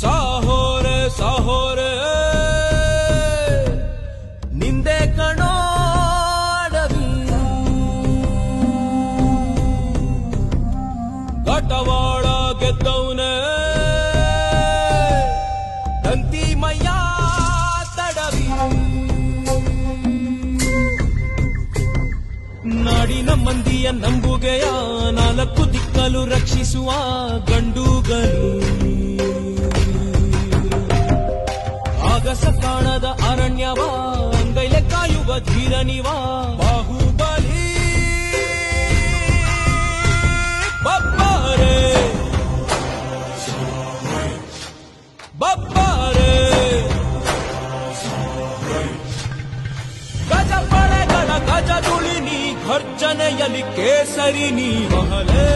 ಸಾಹೋರೆ ಸಾಹೋರೆ. ನಿಂದೆ ಕಣೋ ಘಟವಾಳ ಗೆದ್ದವನೇ. ತಂತಿ ತಡವಿ. ನಾಡಿನ ಮಂದಿಯ ನಂಬುಗೆಯ ನಾಲ್ಕು ದಿಕ್ಕಲು ರಕ್ಷಿಸುವ ಗಂಡುಗಲು ಆಗಸ ಕಾಣದ ಅರಣ್ಯವ ಅಂಗೈಲೆ ಕಾಯುವ ಧೀರನಿವ ಬಾಹುಬಲಿ ಬಬ್ಬಾರೆ ಬಬ್ಬಾರೆ ಗಜ ಪಳೆಗಳ ಗಜ ದುಳಿ ನೀ ಘರ್ಜನೆಯಲ್ಲಿ ಕೇಸರಿ ನೀ ಮಹಲೇ